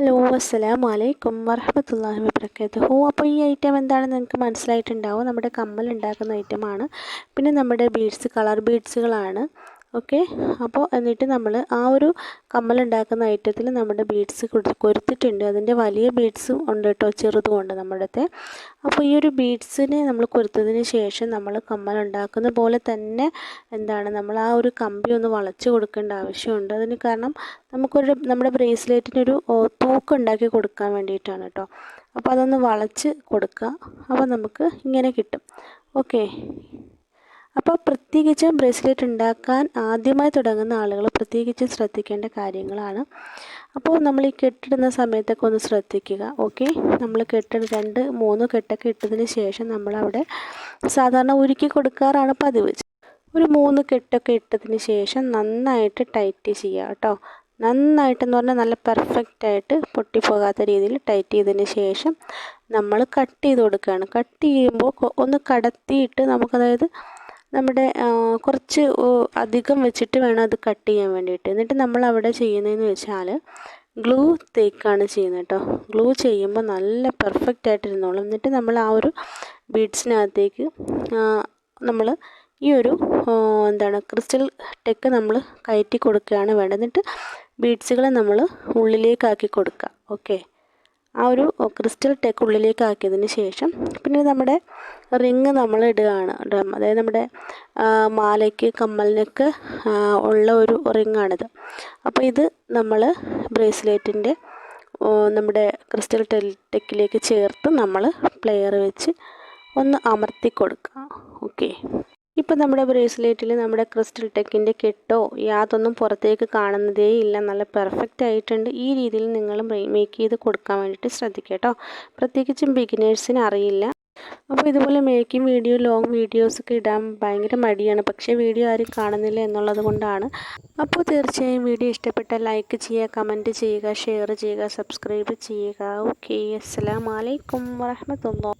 Hello അസ്സലാമു അലൈക്കും വറഹമത്തല്ലാഹി വബർക്കാത്തുഹു അപ്പോൾ ഈ ഐറ്റം എന്താണെന്ന് നിങ്ങൾക്ക് മനസ്സിലായിട്ടുണ്ടാവും. നമ്മുടെ കമ്മൽ ഉണ്ടാക്കുന്ന ഐറ്റമാണ് പിന്നെ നമ്മുടെ ബീഡ്സ് കളർ ബീഡ്സുകളാണ് ഓക്കെ? അപ്പോൾ എന്നിട്ട് നമ്മൾ ആ ഒരു കമ്മൽ ഉണ്ടാക്കുന്ന ഐറ്റത്തിൽ നമ്മുടെ ബീഡ്സ് കൊരുത്തിട്ടുണ്ട്. അതിന്റെ വലിയ ബീഡ്സും ഉണ്ട് കേട്ടോ ചെറുതും ഉണ്ട് നമ്മുടെ അപ്പോൾ ഈ ഒരു ബീഡ്സിനെ നമ്മൾ കൊരുത്തതിന് ശേഷം നമ്മൾ കമ്മൽ ഉണ്ടാക്കുന്ന പോലെ തന്നെ എന്താണ് നമ്മൾ ആ ഒരു കമ്പി ഒന്ന് വളച്ച് കൊടുക്കേണ്ട ആവശ്യമുണ്ട്. അതിന് കാരണം നമുക്കൊരു നമ്മുടെ ബ്രേസ്ലെറ്റിനൊരു തൂക്കം ഉണ്ടാക്കി കൊടുക്കാൻ വേണ്ടിയിട്ടാണ് കേട്ടോ. അപ്പോൾ അതൊന്ന് വളച്ച് കൊടുക്കുക. അപ്പോൾ നമുക്ക് ഇങ്ങനെ കിട്ടും. ഓക്കെ? അപ്പോൾ പ്രത്യേകിച്ചും ബ്രേസ്ലെറ്റ് ഉണ്ടാക്കാൻ ആദ്യമായി തുടങ്ങുന്ന ആളുകൾ പ്രത്യേകിച്ചും ശ്രദ്ധിക്കേണ്ട കാര്യങ്ങളാണ്. അപ്പോൾ നമ്മൾ ഈ കെട്ടിടുന്ന സമയത്തൊക്കെ ഒന്ന് ശ്രദ്ധിക്കുക. ഓക്കെ? നമ്മൾ കെട്ടിട രണ്ട് മൂന്ന് കെട്ടൊക്കെ ഇട്ടതിന് ശേഷം നമ്മളവിടെ സാധാരണ ഉരുക്കി കൊടുക്കാറാണ് പതിവ്. ഒരു മൂന്ന് കെട്ടൊക്കെ ഇട്ടതിന് ശേഷം നന്നായിട്ട് ടൈറ്റ് ചെയ്യുക കേട്ടോ. നന്നായിട്ടെന്ന് പറഞ്ഞാൽ നല്ല പെർഫെക്റ്റ് ആയിട്ട് പൊട്ടിപ്പോകാത്ത രീതിയിൽ ടൈറ്റ് ചെയ്തതിന് ശേഷം നമ്മൾ കട്ട് ചെയ്ത് കൊടുക്കുകയാണ്. കട്ട് ചെയ്യുമ്പോൾ ഒന്ന് കടത്തിയിട്ട് നമുക്കതായത് നമ്മുടെ കുറച്ച് അധികം വെച്ചിട്ട് വേണം അത് കട്ട് ചെയ്യാൻ വേണ്ടിയിട്ട്. എന്നിട്ട് നമ്മൾ അവിടെ ചെയ്യുന്നതെന്ന് വെച്ചാൽ ഗ്ലൂ തേക്കാണ് ചെയ്യുന്നത് കേട്ടോ. ഗ്ലൂ ചെയ്യുമ്പോൾ നല്ല പെർഫെക്റ്റ് ആയിട്ട് ഇരുന്നോളും എന്നിട്ട് നമ്മൾ ആ ഒരു ബീഡ്സിനകത്തേക്ക് നമ്മൾ ഈ ഒരു എന്താണ് ക്രിസ്റ്റൽ ടെക്ക് നമ്മൾ കയറ്റി കൊടുക്കുകയാണ് വേണ്ടത്. എന്നിട്ട് ബീഡ്സുകളെ നമ്മൾ ഉള്ളിലേക്കാക്കി കൊടുക്കുക. ഓക്കെ? ആ ഒരു ക്രിസ്റ്റൽ ടെക്ക് ഉള്ളിലേക്ക് ആക്കിയതിന് ശേഷം പിന്നെ നമ്മുടെ റിങ് നമ്മൾ ഇടുകയാണ്. അതായത് നമ്മുടെ മാലയ്ക്ക് കമ്മലിനൊക്കെ ഉള്ള ഒരു റിങ്ങാണിത് അപ്പോൾ ഇത് നമ്മൾ ബ്രേസ്ലെറ്റിന്റെ നമ്മുടെ ക്രിസ്റ്റൽ ടെക്കിലേക്ക് ചേർത്ത് നമ്മൾ പ്ലെയർ വെച്ച് ഒന്ന് അമർത്തി കൊടുക്കുക. ഓക്കെ ഇപ്പം നമ്മുടെ ബ്രേസ്ലെറ്റിൽ നമ്മുടെ ക്രിസ്റ്റൽ ടെക്കിന്റെ കെട്ടോ യാതൊന്നും പുറത്തേക്ക് കാണുന്നതേ ഇല്ല. നല്ല പെർഫെക്റ്റ് ആയിട്ടുണ്ട്. ഈ രീതിയിൽ നിങ്ങൾ മേക്ക് ചെയ്ത് കൊടുക്കാൻ വേണ്ടിയിട്ട് ശ്രദ്ധിക്കുക കേട്ടോ. പ്രത്യേകിച്ചും ബിഗിനേഴ്സിന് അറിയില്ല. അപ്പോൾ ഇതുപോലെ മേക്കിംഗ് വീഡിയോ ലോങ് വീഡിയോസൊക്കെ ഇടാൻ ഭയങ്കര മടിയാണ്. പക്ഷേ വീഡിയോ ആരും കാണുന്നില്ല എന്നുള്ളത് കൊണ്ടാണ്. അപ്പോൾ തീർച്ചയായും വീഡിയോ ഇഷ്ടപ്പെട്ട ലൈക്ക് ചെയ്യുക കമന്റ് ചെയ്യുക ഷെയർ ചെയ്യുക സബ്സ്ക്രൈബ് ചെയ്യുക. ഓക്കെ അസ്സാം വലൈക്കും വരഹമത്തുള്ള